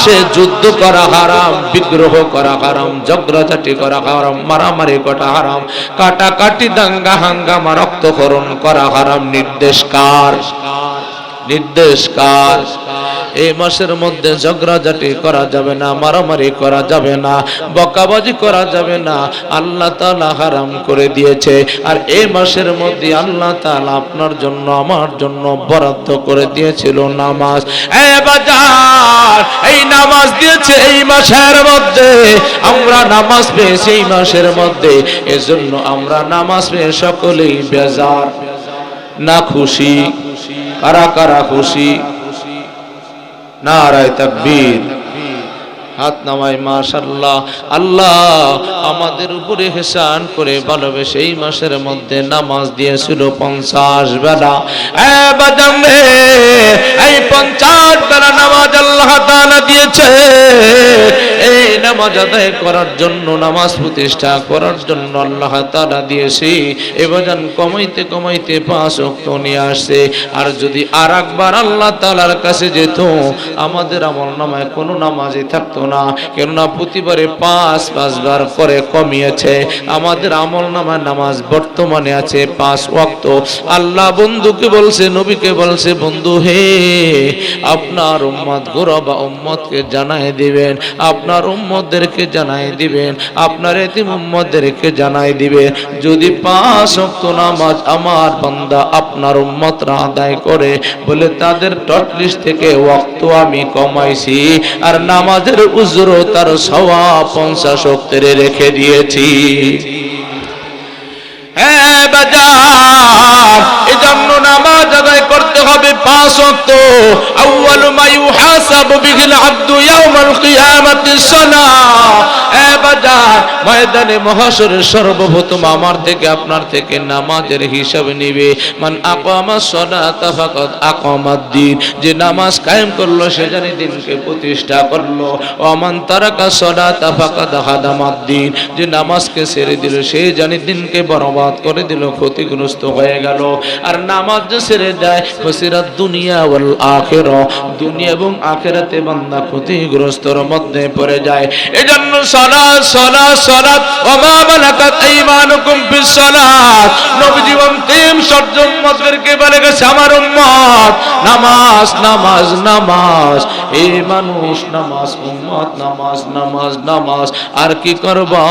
মাসে যুদ্ধ করা হারাম বিদ্রোহ করা হারাম জগ্রজাটি করা হারাম, মারামারি করা হারাম, কাটাকাটি দাঙ্গা হাঙ্গামা রক্তকরণ করা হারাম, নির্দেশ কার? নির্দেশ কার এই মাসের মধ্যে ঝগড়াঝাটি করা যাবে না, মারামারি করা যাবে না বকাবাজি করা যাবে না। আল্লাহ তাআলা হারাম করে দিয়েছে। আর এই মাসের মধ্যে আল্লাহ তাআলা আপনার জন্য, আমার জন্য বরাদ্দ করে দিয়েছিল নামাজ। এই নামাজ দিয়েছে এই মাসের মধ্যে। আমরা নামাজ পেয়েছি এই মাসের মধ্যে। এজন্য আমরা নামাজ পেয়ে সকলেই বেজার, না খুশি। কারা কারা খুশি নারায় তাকবীর হাত নামাই মাশাল্লাহ আল্লাহ আমাদের উপরে হেসান করে ভালোবেসে এই মাসের মধ্যে নামাজ দিয়েছিল পঞ্চাশ বেলা। এই পঞ্চাশ বেলা নামাজ আল্লাহ তাআলা দিয়েছে। এই নামাজ আদায় করার জন্য, নামাজ প্রতিষ্ঠা করার জন্য আল্লাহ তাআলা দিয়েছে। এবাজান কমাইতে কমাইতে পাঁচ অক্ত নিয়ে আসছে। আর যদি আর একবার আল্লাহ তালার কাছে যেত, আমাদের আমল নামায় কোনো নামাজই থাকতো না। কেননা প্রতিবারে পাঁচ পাঁচবার করে কমিয়েছে। আমাদের আমল নামায় নামাজ বর্তমানে আছে পাঁচ ওয়াক্ত। আল্লাহ বন্ধুকে বলছে, নবীকে বলছে, বন্ধু হে, আপনার উম্মত গোরবা উম্মতকে জানাই দিবেন, আপনার উম্মতদেরকে জানাই দিবেন, আপনার এতিম উম্মতদেরকে জানাই দিবেন। যদি পাঁচ ওয়াক্ত নামাজ আমার বান্দা আপনার উম্মতরা আদায় করে, বলে তাদের টটলিস্ট থেকে ওয়াক্ত আমি কমাইছি। আর নামাজের উজরো তার সওয়া পঞ্চাশ অক্তরে রেখে দিয়েছি। হ্যাঁ আদায় করতে হবে আবদু ইয়াউমাল কিয়ামাতি সালাহ এ বাজার ময়দানে মহাশরের সর্বপ্রথম আমার থেকে আপনার থেকে নামাজের হিসাব নিবে। মান আকামা সালাতা ফাকাদ আকামাদ দিন। যে নামাজ কায়েম করল, সে জানি দিনকে প্রতিষ্ঠা করল। ওমান তারাকা সালাতা ফাকাদ হাদামাদ দিন। যে নামাজকে ছেড়ে দিল, সে জানি দিনকে বরবাদ করে দিল, ক্ষতিগ্রস্ত হয়ে গেল। আর নামাজ যে ছেড়ে দেয়, খসিরাত দুনিয়া ওয়াল আখিরা। দুনিয়া এবং আখিরাতে বান্দা ক্ষতিগ্রস্তর মধ্যে পড়ে যায়। এজন্য সালাত সালাত নবীজি অন্তিম সর্য উম্মতদেরকে বলে গেছে, আমার উম্মত, নামাজ নামাজ নামাজ। এই মানুষ, নামাজ, উম্মত, নামাজ নামাজ নামাজ। আর কি করবা?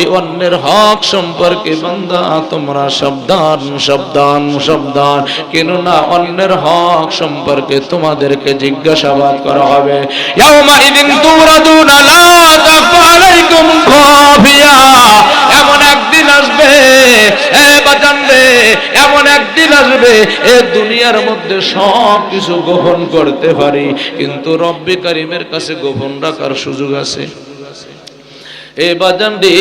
এই অন্যের হক সম্পর্কে বান্দা, তোমরা সাবধান সাবধান সাবধান। কেননা অন্যের হক সম্পর্কে তোমাদেরকে জিজ্ঞাসাবাদ করা হবে। ইয়াউমা ইদিন তুরাদুনা লা এমন একদিন আসবে বাজান এমন একদিন আসবে, এ দুনিয়ার মধ্যে সব কিছু গোপন করতে পারি। কিন্তু রব্বে কারিমের কাছে গোপন রাখার সুযোগ আছে। এ বাজান রে,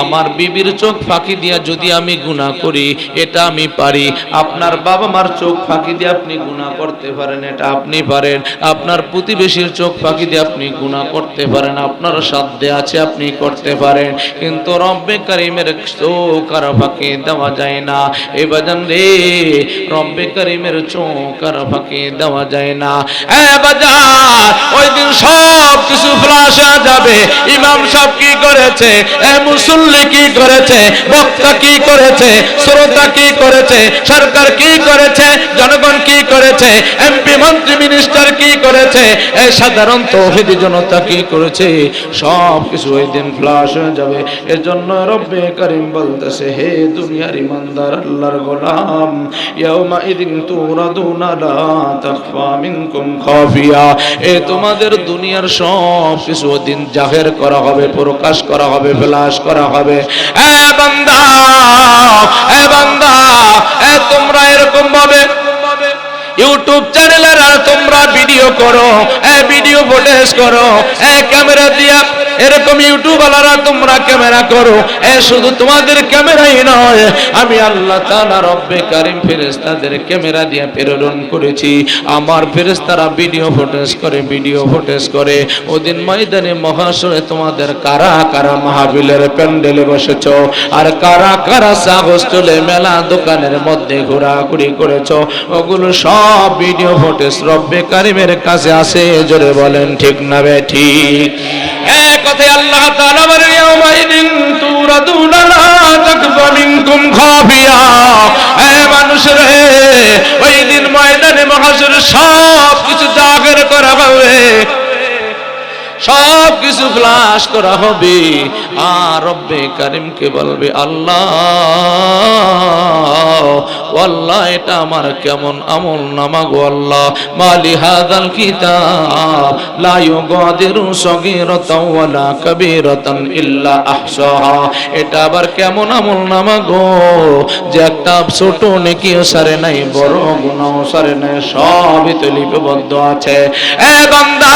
আমার বিবির চোখ ফাঁকি দিয়া যদি আমি গুনাহ করি, এটা আমি পারি। আপনার বাবা মার চোখ ফাঁকি দিয়ে আপনি গুনাহ করতে পারেন, এটা আপনি পারেন। আপনার প্রতিবেশীর চোখ ফাঁকি দিয়ে আপনি গুনাহ করতে পারেন, আপনার সাধ্যে আছে আপনি করতে পারেন। কিন্তু রব্বে কারিমের চোখ আর ফাঁকি দেওয়া যায় না। এ বাজান রে, রব্বে কারিমের চোখ আর ফাঁকি দেওয়া যায় না। এ বাজার ওই দিন সব কিছু ফ্লাশ হয়ে যাবে। ইমাম সাহেব কি করেছে? এ মুসল্লি কি করেছে? বক্তা কি করেছে? শ্রোতা কি করেছে? সরকার কি করেছে? জনগণ কি করেছে? এমপি, মন্ত্রী, মিনিস্টার কি করেছে? এ সাধারণ তৌহিদি জনতা কি করেছে? সব কিছু ওই দিন ফ্লাশ হয়ে যাবে। এর জন্য রব্বে করিম বলতেছে, হে দুনিয়ার ইমানদার, আল্লাহর গোলাম ইয়াউমা ইদিন তুরাদুনা লা তাখফা মিনকুম খাফিয়া। এ তোমাদের দুনিয়ার সব কিছু ওই দিন জাহের করা হবে প্রকাশ করা হবে ফ্লাশ করা হবে। তোমরা এরকম ভাবে ইউটিউব চ্যানেলের আর তোমরা ভিডিও করো ভিডিও ফুটেজ করো ক্যামেরা দিয়া এরকম ইউটিউব আলারা তোমরা ক্যামেরা করো। এ শুধু তোমাদের ক্যামেরাই নয়, আমি আল্লাহ তাআলা রব্বে কারিম ফেরেশতাদের ক্যামেরা দিয়ে প্রেরণ করেছি। আমার ফেরেশতারা ভিডিও ফুটেজ করে, ভিডিও ফুটেজ করে। ওদিন ময়দানে মহাশয়ে তোমাদের কারা কারা মাহফিলের প্যান্ডেলে বসেছ? আর কারা কারা সাগজ চলে মেলা দোকানের মধ্যে ঘোরাঘুরি করেছ? ওগুলো সব ভিডিও ফুটেজ রব্বে কারিমের কাছে আছে, জোরে বলেন ঠিক না বে ঠিক? এক কথায় আল্লাহ ওই দিন ময়দানে সব কিছু জাগর করা হবে। সব কিছু ফ্লাশ করা হবে। আর রব্বে কারিমকে বলবে, আল্লাহ আল্লাহ, এটা আমার কেমন আমল নামা গো আল্লাহ। মালি হাদাল কিতাব, লা ইউগাদিরু সগীরাতাও ওয়ালা কাবীরাতান ইল্লা আহসাহা। এটা আবার কেমন আমল নামা গো? যে একটা ছোট নেকিও সারে নাই, বড় গুনাহও সারে নাই, সবই তো লিপিবদ্ধ আছে। এ বান্দা,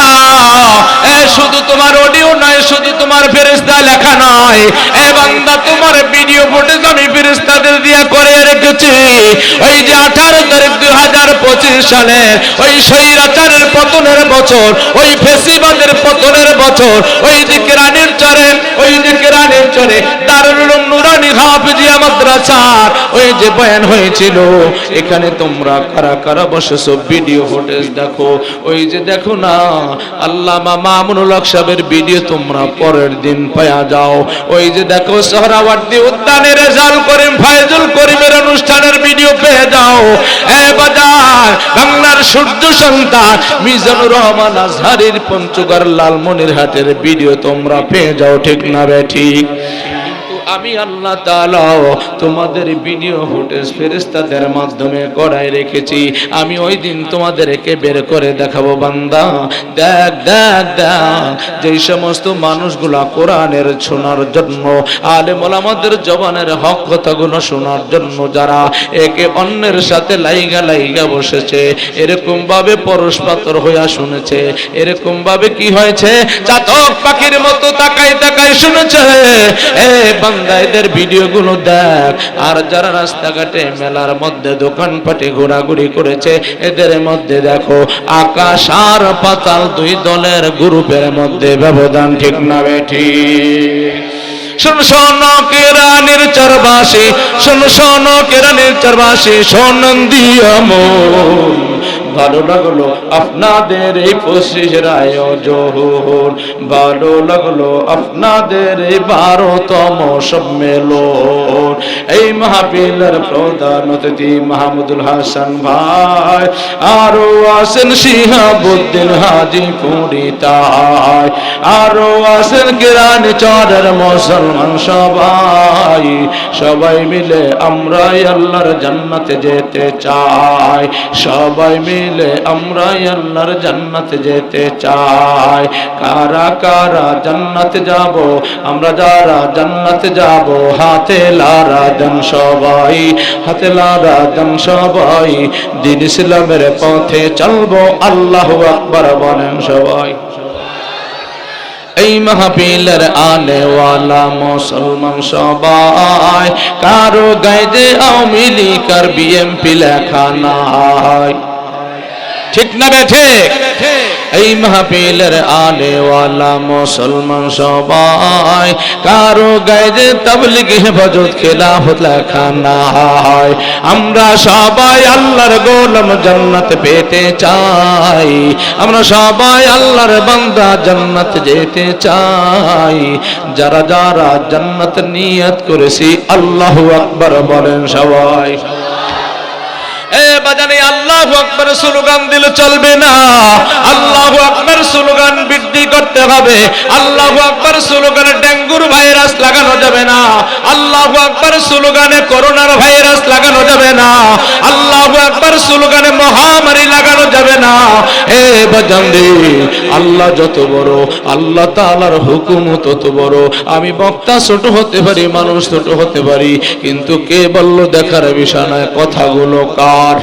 এ শুধু তোমার অডিও নয়, শুধু তোমার ফেরেশতা লেখা নয়। এ বান্দা, তোমার ভিডিও ফুটেজ আমি ফেরেশতাদের দিয়ে করে রেখেছি ওই যে আঠারো তারিখ দুই হাজার পঁচিশ সালে, ওই স্বৈরাচারের পতনের বছর, ওই ফেসিবাদের পতনের বছর, ওই যে কেরানির চরে, ওই যে কেরানির চরে, দারুল নুরানি মাদ্রাসার ওই যে বয়ান হয়েছিল, এখানে তোমরা কারা কারা বসেছো, ভিডিও ফুটেজ দেখো, ওই যে দেখো না, আল্লামা মামুনুল হক সাহেবের ভিডিও তোমরা পরের দিন পায়া যাও, ওই যে দেখো উদ্যানের রেজাল করিম, ফায়জুল করিমের অনুষ্ঠানের ভিডিও পেয়ে যাও। এ বাজার বাংলার শুদ্ধ সন্তান মিজানুর রহমান আজহারির পঞ্চগড় লালমনির হাটের ভিডিও তোমরা পেয়ে যাও, ঠিক না বে ঠিক? আমি আল্লাহ তাআলা তোমাদের ভিডিও ফুটেজ ফেরেশতাদের মাধ্যমে করাই রেখেছি। আমি ওই দিন তোমাদেরকে বের করে দেখাবো, বান্দা। দেখ দেখ দেখ। যেই সমস্ত মানুষগুলা কোরআনের শোনার জন্য, আলেম ওলামাদের জবানের হক কথাগুলো শোনার জন্য যারা একে অন্যের সাথে লাইগা লাইগা বসেছে এরকম ভাবে পরশপাতর হইয়া শুনেছে এরকম ভাবে কি হয়েছে? চাতক পাখির মতো তাকাই তাকাই শুনেছে, এ বান্দা এদের ভিডিও গুলো দেখ। আর যারা রাস্তাঘাটে মেলার মধ্যে দোকানপাটে ঘোরাঘুরি করেছে, এদের মধ্যে দেখো, আকাশ আর পাতাল দুই দলের গ্রুপের মধ্যে ব্যবধান ঠিক না বেঠি শোন শোন কেরানির চরবাসী শোন শোন কেরানির চরবাসী শোনন দিয়া মন ভালো লাগল আপনাদের এই পঁচিশের আয়োজন ভালো লাগল আপনাদের এই বারোতম সম্মেলন। এই মাহফিলের প্রধান অতিথি মাহমুদুল হাসান ভাই, আরও আছেন শিহাবুদ্দিন হাজি পুরি তাই, আরও আছেন কিরানি চরের মুসলমান সবাই। সবাই মিলে আমরাই আল্লাহর জান্নাতে যেতে চাই। সবাই মিলে আমরাই আল্লাহর জান্নাতে যেতে চাই। কারা কারা জান্নাতে যাব? আমরা যারা জান্নাতে যাব, হাতে লারা যান সবাই, হাতে লারা যান সবাই। দিন ইসলামের পথে চলবো, আল্লাহ আকবার বলেন সবাই। এই মাহফিলের আনেওয়ালা মুসলমান সবাই, কারও গাইদে আওয়ামী লীগ আর বিএমপি লেখা নাই। ঠিক না বে ঠিক? এই মাহফিলের আনেওয়ালা মুসলমান সবাই কারও গাইদে তাবলিগ হেফাজত খেলাফত লেখা নাই। আমরা সবাই আল্লাহর গোলাম জান্নাত পেতে চাই। আমরা সবাই আল্লাহর বান্দা জান্নাত যেতে চাই। যারা যারা জান্নাত নিয়ত করেছি আল্লাহু আকবার বলেন সবাই। বাজানে আল্লাহ আকবর স্লোগান দিলে চলবে না। আল্লাহ আকবর স্লোগান বৃদ্ধি করতে হবে। আল্লাহ আকবর স্লোগানে ডেঙ্গুর ভাইরাস লাগানো যাবে না। আল্লাহ আকবর স্লোগানে করোনার ভাইরাস লাগানো যাবে না। আল্লাহ আকবার স্লোগানে মহামারী লাগানো যাবে না। এ বাজান্দি, আল্লাহ যত বড়, আল্লাহ তালার হুকুম তত বড়। আমি বক্তা ছোট হতে পারি, মানুষ ছোট হতে পারি, কিন্তু কে বলল দেখার বিষয় নয়, কথাগুলো কার?